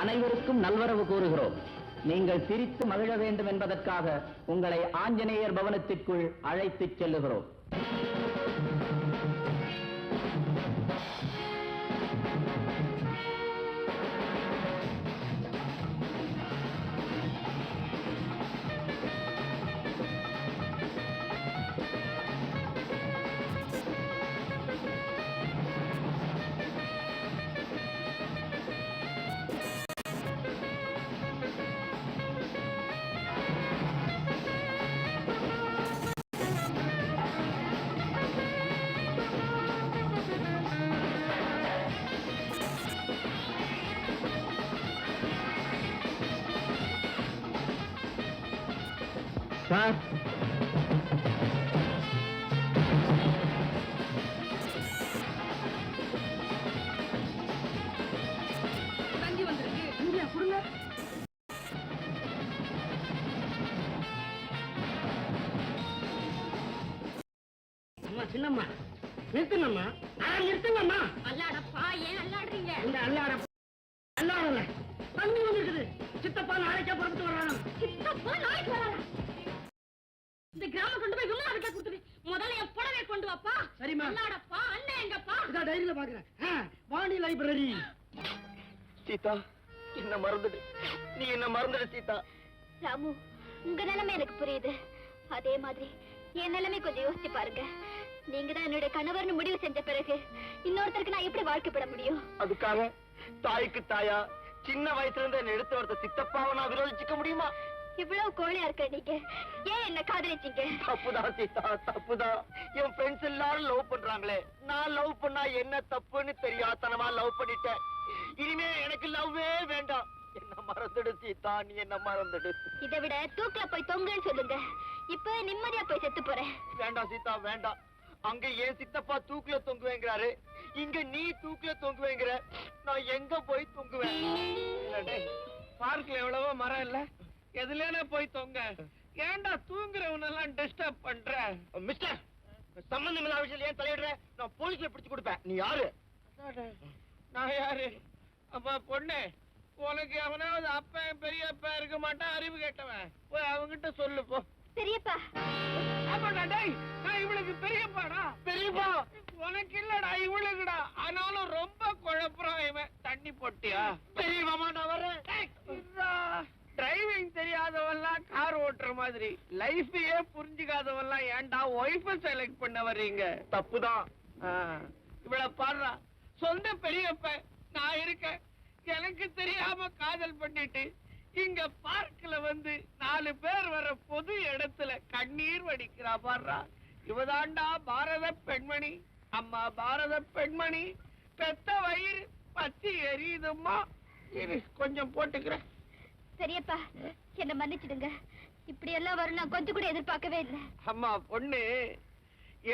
அனைவருக்கும் நல்வரவு கூறுகிறோம். நீங்கள் பிரித்து மகிழ வேண்டும் என்பதற்காக உங்களை ஆஞ்சநேயர் பவனத்திற்குள் அழைத்துச் செல்லுகிறோம். சார். தங்கி வந்திருக்கு. இந்தியா கொடுங்க. அம்மா சின்னம்மா. நிறுத்துங்கம்மா. ஆ நிறுத்துங்கம்மா. அல்லாடப்பா ஏன் அல்லாடுறீங்க? இந்த அல்லாட அல்லாடல. தண்ணி வந்திருக்குது. சித்தப்பா நாளைக்கே புறப்பட்டு வர்றாங்க சித்தப்பா நாளைக்கு வரானா இந்த கிராமம் கொண்டு போய் விமலா கிட்ட கொடுத்துரு முதல்ல என் புடவை கொண்டு அண்ணன் எங்கப்பா? இதா டைரியில பாக்குறேன். வாணி லைப்ரரி. சீதா என்ன மறந்துடு. நீ என்ன மறந்துடு சீதா. ராமு உங்க நிலைமை எனக்கு புரியுது. அதே மாதிரி என் நிலைமை கொஞ்சம் யோசிச்சு பாருங்க. நீங்க தான் என்னோட கணவர்னு முடிவு செஞ்ச பிறகு இன்னொருத்தருக்கு நான் எப்படி வாழ்க்கைப்பட முடியும்? அதுக்காக தாய்க்கு தாயா சின்ன வயசுல இருந்து என்ன எடுத்து வரத சித்தப்பாவை நான் விரோதிச்சுக்க முடியுமா? இவ்வளவு கோழையா இருக்க நீங்க? ஏன் என்ன காதலிச்சீங்க? தப்புதான் சீதா தப்புதான். என் ஃப்ரெண்ட்ஸ் எல்லாரும் லவ் பண்றாங்களே. நான் லவ் பண்ணா என்ன தப்புன்னு தெரியாதனமா லவ் பண்ணிட்டேன். இனிமே எனக்கு லவ்வே வேண்டாம். என்ன மறந்துடு சீதா நீ என்ன மறந்துடு. இதை விட தூக்குல போய் தொங்குன்னு சொல்லுங்க. இப்ப நிம்மதியா போய் செத்து போறேன். வேண்டாம் சீதா வேண்டாம். அங்க ஏன் சித்தப்பா தூக்குல தொங்குவேங்கிறாரு. இங்க நீ தூக்குல தொங்குவேங்கிற. நான் எங்க போய் தொங்குவேன்? பார்க்ல எவ்வளவோ மரம் இல்ல? எதுலயே போய் தொங்க. ஏன்டா தூங்குறவனெல்லாம் டிஸ்டர்ப் பண்ற? மிஸ்டர் சம்பந்தம் இல்லாத விஷயம் ஏன் தலையிடுற? நான் போலீஸ்ல பிடிச்சு கொடுப்பேன். நீ யாரு? நான் யாரு? அப்பா பொண்ணு. உனக்கு எவனாவது அப்பன் பெரியப்பா இருக்க மாட்டான் அறிவு கேட்டவன். போய் அவங்கிட்ட சொல்லு போ. பெரியப்பா. ஆமாடா டேய் நான் இவளுக்கு பெரியப்பாடா? பெரியப்பா! உனக்கு இல்லடா இவளுக்குடா மாதிரி லைஃபையே புரிஞ்சுக்காதவன்லாம் ஏன்டா ஒய்ஃபை செலக்ட் பண்ண வர்றீங்க? தப்புதான். இவள பாடுறா. சொந்த பெரியப்ப நான் இருக்கேன். எனக்கு தெரியாம காதல் பண்ணிட்டு இங்க பார்க்ல வந்து நாலு பேர் வர பொது இடத்துல கண்ணீர் வடிக்கிறா பாடுறா. இவதாண்டா பாரத பெண்மணி. அம்மா பாரத பெண்மணி. பெத்த வயிறு பத்தி எரியுதும்மா. கொஞ்சம் போட்டுக்கிறேன். பெரியப்பா என்ன மன்னிச்சிடுங்க. இப்படி எல்லாம் வரும் நான் கொஞ்சம் கூட எதிர்பார்க்கவே இல்லை. அம்மா பொண்ணு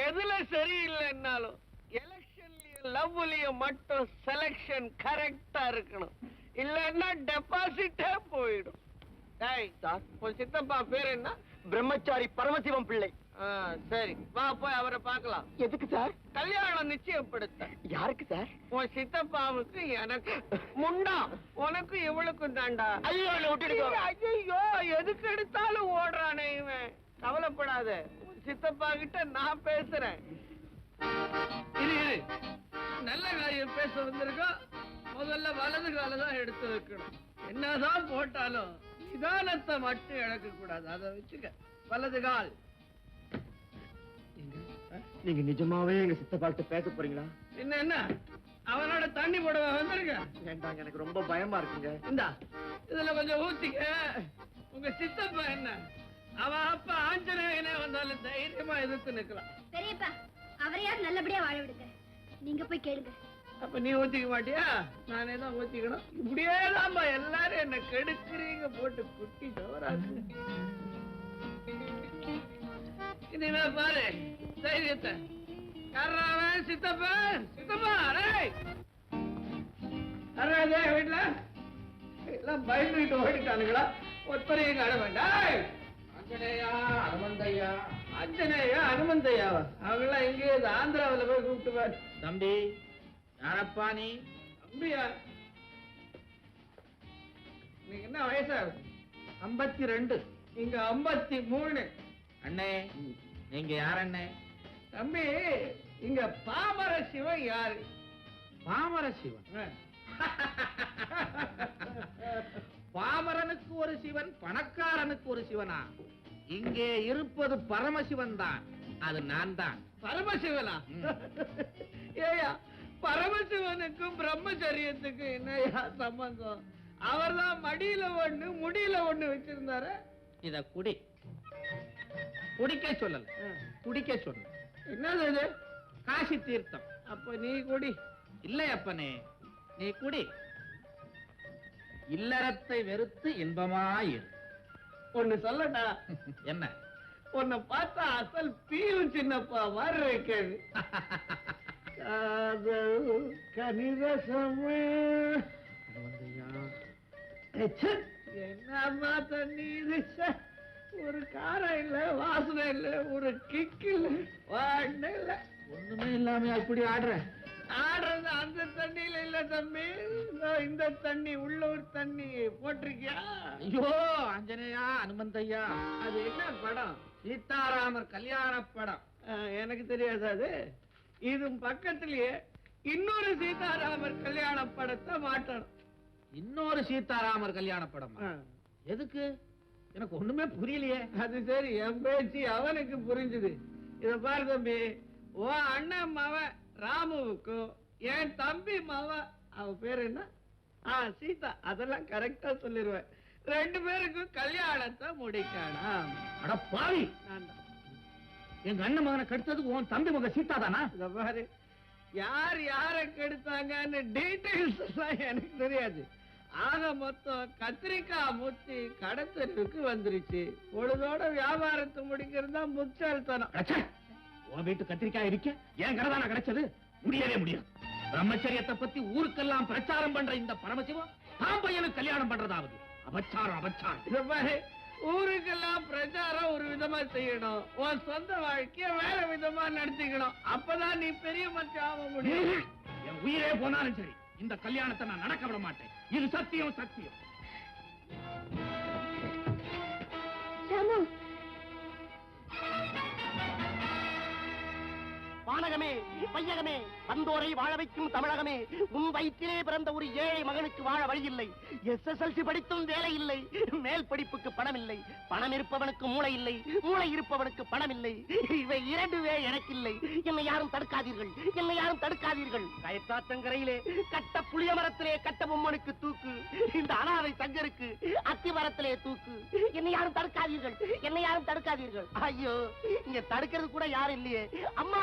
எதுல சரியில்லைன்னாலும் எலெக்ஷன்லயும் லவ்லயும் மட்டும் செலக்ஷன் கரெக்டா இருக்கணும். இல்லன்னா டெபாசிட்டே போயிடும். சித்தப்பா பேர் என்ன? பிரம்மச்சாரி பரமசிவம் பிள்ளை. சரி. வா போய் அவரை பார்க்கலாம். எதுக்கு சார்? கல்யாணம் நிச்சயப்படுத்த. யாருக்கு சார்? உன் சித்தப்பாவுக்கு எனக்கு முண்டா. உனக்கு இவளுக்கும் தாண்டா. ஐயோ ஐயோ எதுக்கு எடுத்தாலும் ஓடுறானே இவன். கவலைப்படாத. உன் சித்தப்பா கிட்ட நான் பேசுறேன். நல்ல காரியம் பேச வந்திருக்கோம். முதல்ல வலது கால தான் எடுத்து வைக்கணும். என்னதான் போட்டாலும் நிதானத்தை மட்டும் இழக்க கூடாது அதை வச்சுக்க. வலது கால். நீங்க நிஜமாவே எங்க சித்தப்பாக்கிட்ட பேச போறீங்களா? என்ன என்ன? அவனோட தண்ணி போடுவ வந்திருக்க? வேண்டாங்க எனக்கு ரொம்ப பயமா இருக்குங்க. இந்தா இதுல கொஞ்சம் ஊத்திக்க. உங்க சித்தப்பா என்ன? அவன் அப்பா ஆஞ்சநேயனே வந்தாலும் தைரியமா எதிர்த்து நிக்கலாம் பெரியப்பா அவரையாவது நல்லபடியா வாழ விடுங்க? நீங்க போய் கேளுங்க. அப்ப நீ ஊத்திக்க மாட்டியா? நானே தான் ஊத்திக்கணும். இப்படியே எல்லாரும் என்ன கெடுக்குறீங்க போட்டு குட்டி தவறாக்கு இனிமே பாரு. தைரியத்தை. யாராவன் சித்தப்பா சித்தப்பா யாராவது வீட்டுல? எல்லாம் பயந்துட்டு ஓடிட்டானுங்களா? ஒத்தரையும் காண வேண்டாம். ஆஞ்சநேயா அனுமந்தையா ஆஞ்சநேயா அனுமந்தையாவா அவங்களாம் எங்கேயோ ஆந்திராவில் போய் கூப்பிட்டு பாரு தம்பி யாரப்பா நீ? அப்படியா இன்னைக்கு என்ன வயசாகுது? ஐம்பத்தி ரெண்டு. இங்க ஐம்பத்தி மூணு. அண்ணே நீங்க யார் அண்ணே? தம்பி இங்க பாமர சிவன் யாரு? பாமர சிவன்? பாமரனுக்கு ஒரு சிவன் பணக்காரனுக்கு ஒரு சிவனா? இங்கே இருப்பது பரமசிவன் தான். அது நான் தான். பரமசிவனா. ஏயா பரமசிவனுக்கும் பிரம்மச்சரியத்துக்கும் என்னையா சம்பந்தம்? அவர்தான் மடியில ஒண்ணு முடியில ஒண்ணு வச்சிருந்தாரு. இத குடி. குடிக்க சொல்லல. குடிக்க சொன்ன என்னது இது? காசி தீர்த்தம். அப்ப நீ குடி. இல்லை அப்பனே நீ குடி. இல்லறத்தை வெறுத்து இன்பமாயிரு ஒண்ணு சொல்லட்டா? என்ன? உன்னை பார்த்தா அசல் பீயும் சின்னப்பா மாதிரி இருக்கிறது காதல் கனிரசமே. என்னம்மா தண்ணி இது ச்சே. ஒரு காரம் இல்ல வாசனை இல்ல ஒரு கிக் இல்ல வாண்ண இல்ல. ஒண்ணுமே இல்லாம அப்படி ஆடுற? ஆடுறது அந்த தண்ணியில இல்ல தம்பி. இந்த தண்ணி உள்ளூர் தண்ணி போட்டிருக்கியா? ஐயோ ஆஞ்சநேயா அனுமந்தையா அது என்ன படம்? சீதாராமர் கல்யாண படம். எனக்கு தெரியாது அது. இது பக்கத்திலேயே இன்னொரு சீதாராமர் கல்யாண படத்தை மாட்டணும். இன்னொரு சீதாராமர் கல்யாண படம்? எதுக்கு? எனக்கு ஒண்ணுமே புரியலையே. அது சரி என் பேச்சு அவனுக்கு புரிஞ்சுது. இத பாரு தம்பி ஓ அண்ணன் மவ ராமுவுக்கும் என் தம்பி மவ அவ பேர் என்ன? ஆ சீதா. அதெல்லாம் கரெக்டா சொல்லிருவேன். ரெண்டு பேருக்கும் கல்யாணத்தை முடிக்கணும். அட பாவி. எங்க அண்ணன் மகனை கெடுத்ததுக்கு உன் தம்பி மக சீதா தானா? இத பாரு. யார் யார கெடுத்தாங்கன்னு டீடைல்ஸ் எல்லாம் எனக்கு தெரியாது. ஆக மொத்தம் கத்திரிக்காய் முத்தி கடத்தலுக்கு வந்துருச்சு. பொழுதோட வியாபாரத்தை முடிக்கிறது தான் முச்சால்தனம் உன் வீட்டு கத்திரிக்காய் இருக்க? என் கடை தானே கிடைச்சது? முடியவே முடியாது. பிரம்மச்சரியத்தை பத்தி ஊருக்கெல்லாம் பிரச்சாரம் பண்ற இந்த பரமசிவம் தான் பையனுக்கு கல்யாணம் பண்றதாவது. அபச்சாரம் அபச்சாரம். ஊருக்கெல்லாம் பிரச்சாரம் ஒரு விதமா செய்யணும். உன் சொந்த வாழ்க்கைய வேற விதமா நடத்திக்கணும். அப்பதான் நீ பெரிய மனுஷன் ஆக முடியும். என் உயிரே போனாலும் சரி. இந்த கல்யாணத்தை நான் நடக்க விட மாட்டேன். இது சத்தியம் சத்தியம். வானகமே வையகமே வந்தோரை வாழ வைக்கும் தமிழகமே. உன் வயிற்றிலே பிறந்த ஒரு ஏழை மகனுக்கு வாழ வழியில்லை. எஸ்எஸ்எல்சி படித்தும் வேலை இல்லை. மேல் படிப்புக்கு பணம் இல்லை பணம் இருப்பவனுக்கு மூளை இல்லை. மூளை இருப்பவனுக்கு பணம் இல்லை இவை இரண்டுவே எனக்கில்லை. என்னை யாரும் தடுக்காதீர்கள். என்னை யாரும் தடுக்காதீர்கள். கயத்தாத்தங்கரையிலே கட்ட புளிய மரத்திலே கட்ட பொம்மனுக்கு தூக்கு. இந்த அனாதை சங்கருக்கு அத்தி மரத்திலே தூக்கு. என்னை யாரும் தடுக்காதீர்கள். என்னை யாரும் தடுக்காதீர்கள். ஐயோ இங்க தடுக்கிறது கூட யாரும் இல்லையே. அம்மா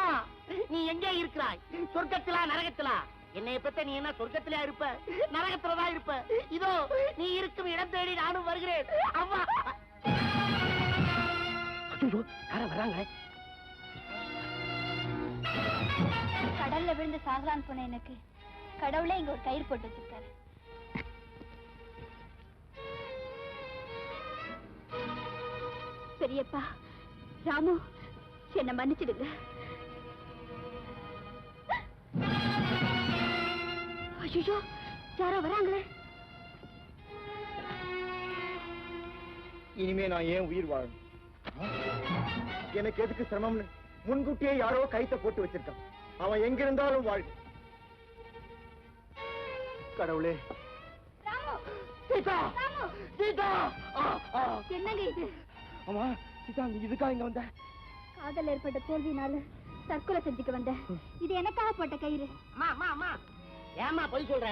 நீ எங்கே இருக்கிறாய்? சொர்க்கத்திலா நரகத்திலா? என்னைய பத்த நீ என்ன சொர்க்கத்திலயா இருப்ப? நரகத்துலதான் இருப்ப? இதோ நீ இருக்கும் இடம் தேடி நானும் வருகிறேன். அம்மா யார வராங்க. கடல்ல விழுந்து சாகலான்னு போன எனக்கு கடவுளே இங்க ஒரு கயிறு போட்டு வச்சிருக்காரு. பெரியப்பா ராமு என்ன மன்னிச்சிடுங்க. ஐயோ யாரோ வராங்களே. இனிமே நான் ஏன் உயிர் வாழணும் எனக்கு எதுக்கு சிரமம்னு? முன்கூட்டியே யாரோ கைத்த போட்டு வச்சிருக்கான். அவன் எங்கிருந்தாலும் வாழ். கடவுளே. சீதா! சீதா! ஆ, ஆ. என்னங்க இது? அம்மா சீதா நீ இதுக்கா இங்க வந்த? காதல் ஏற்பட்ட தோல்வினால தற்கொலை செஞ்சுக்க வந்தேன் இது எனக்காக போட்ட கயிறு. ஏம்மா பொய் சொல்ற?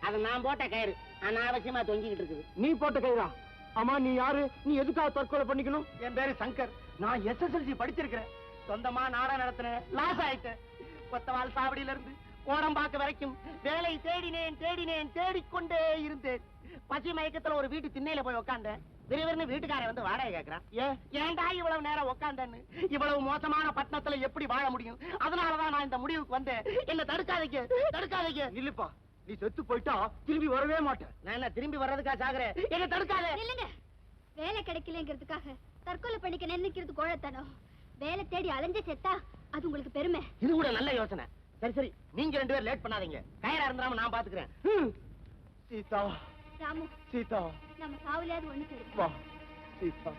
அது நான் போட்ட கயிறு. அனாவசியமா தொங்கிக்கிட்டு இருக்குது. நீ போட்ட கைரா அம்மா நீ யாரு? நீ எதுக்காக தற்கொலை பண்ணிக்கணும்? என் பேரு சங்கர். நான் எஸ்எஸ்எல்சி படிச்சிருக்கிறேன். சொந்தமா நாடகம் நடத்துறேன் லாஸ் ஆயிட்டேன். கொத்தவால் சாவடியில இருந்து கோடம்பாக்க வரைக்கும் வேலை தேடினேன் தேடினேன் தேடிக்கொண்டே இருந்தேன். பசி மயக்கத்துல ஒரு வீட்டு திண்ணையில போய் உட்கார்ந்தேன் விறுவிறுன்னு வீட்டுக்காரன் வந்து வாடகை கேக்குறான். ஏன் ஏன்டா இவ்வளவு நேரம் உட்கார்ந்தேன்னு இவ்வளவு மோசமான பட்டணத்துல எப்படி வாழ முடியும்? அதனாலதான் நான் இந்த முடிவுக்கு வந்தேன். என்ன தடுக்காதீங்க தடுக்காதீங்க. இல்லப்பா நீ செத்து போயிட்டா திரும்பி வரவே மாட்டேன். நான் என்ன திரும்பி வர்றதுக்கா சாகுறேன் என்ன தடுக்காத. இல்லைங்க வேலை கிடைக்கலங்கிறதுக்காக தற்கொலை பண்ணிக்க நினைக்கிறது கோழத்தனம். வேலை தேடி அலைஞ்ச செத்தா அது உங்களுக்கு பெருமை. இது கூட நல்ல யோசனை. சரி சரி. நீங்க ரெண்டு பேரும் லேட் பண்ணாதீங்க. கயிறா இருந்தாம நான் பாத்துக்கிறேன். சீதா. ராமு சீதா. நம்ம சாவுலையாவது ஒண்ணு சேர்த்து சீதா.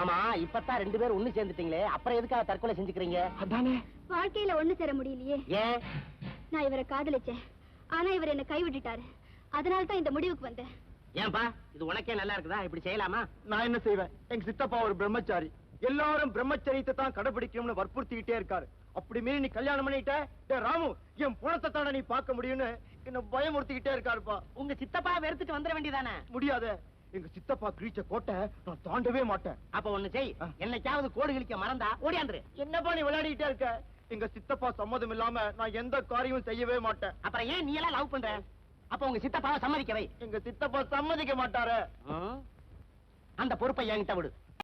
ஆமா இப்பதான் ரெண்டு பேரும் ஒண்ணு சேர்ந்துட்டீங்களே. அப்புறம் எதுக்காக தற்கொலை செஞ்சுக்கிறீங்க? அதானே. வாழ்க்கையில ஒண்ணு சேர முடியலையே. ஏன்? நான் இவரை காதலிச்சேன். ஆனா இவர் என்ன கைவிட்டுட்டாரு. அதனால தான் இந்த முடிவுக்கு வந்தேன். ஏன்பா இது உனக்கே நல்லா இருக்குதா? இப்படி செய்யலாமா? நான் என்ன செய்வேன்? எங்க சித்தப்பா ஒரு பிரம்மச்சாரி. எல்லாரும் பிரம்மச்சரியத்தை தான் கடைபிடிக்கணும்னு வற்புறுத்திக்கிட்டே இருக்காரு. அப்படி மீறி நீ கல்யாணம் பண்ணிட்ட? ராமு என் புணத்தை தானே நீ பார்க்க முடியும்னு என்ன பயமுறுத்திக்கிட்டே இருக்காருப்பா. உங்க சித்தப்பா வெறுத்துட்டு வந்துட வேண்டியதானே? முடியாத. எங்க சித்தப்பா கிரீச்ச கோட்டை நான் தாண்டவே மாட்டேன். அப்ப ஒண்ணு செய். என்னைக்காவது கோடு கிழிக்க மறந்தா ஓடியாந்துரு. என்னப்பா நீ விளையாடிக்கிட்டே இருக்க? எங்க சித்தப்பா சம்மதம் இல்லாம நான் எந்த காரியமும் செய்யவே மாட்டேன். அப்புறம் ஏன் நீ எல்லாம் லவ் பண்ற? அப்ப உங்க சித்தப்பாவை சம்மதிக்க வை. எங்க சித்தப்பா சம்மதிக்க மாட்டாரு? அந்த பொறுப்பை என்கிட்ட விடு.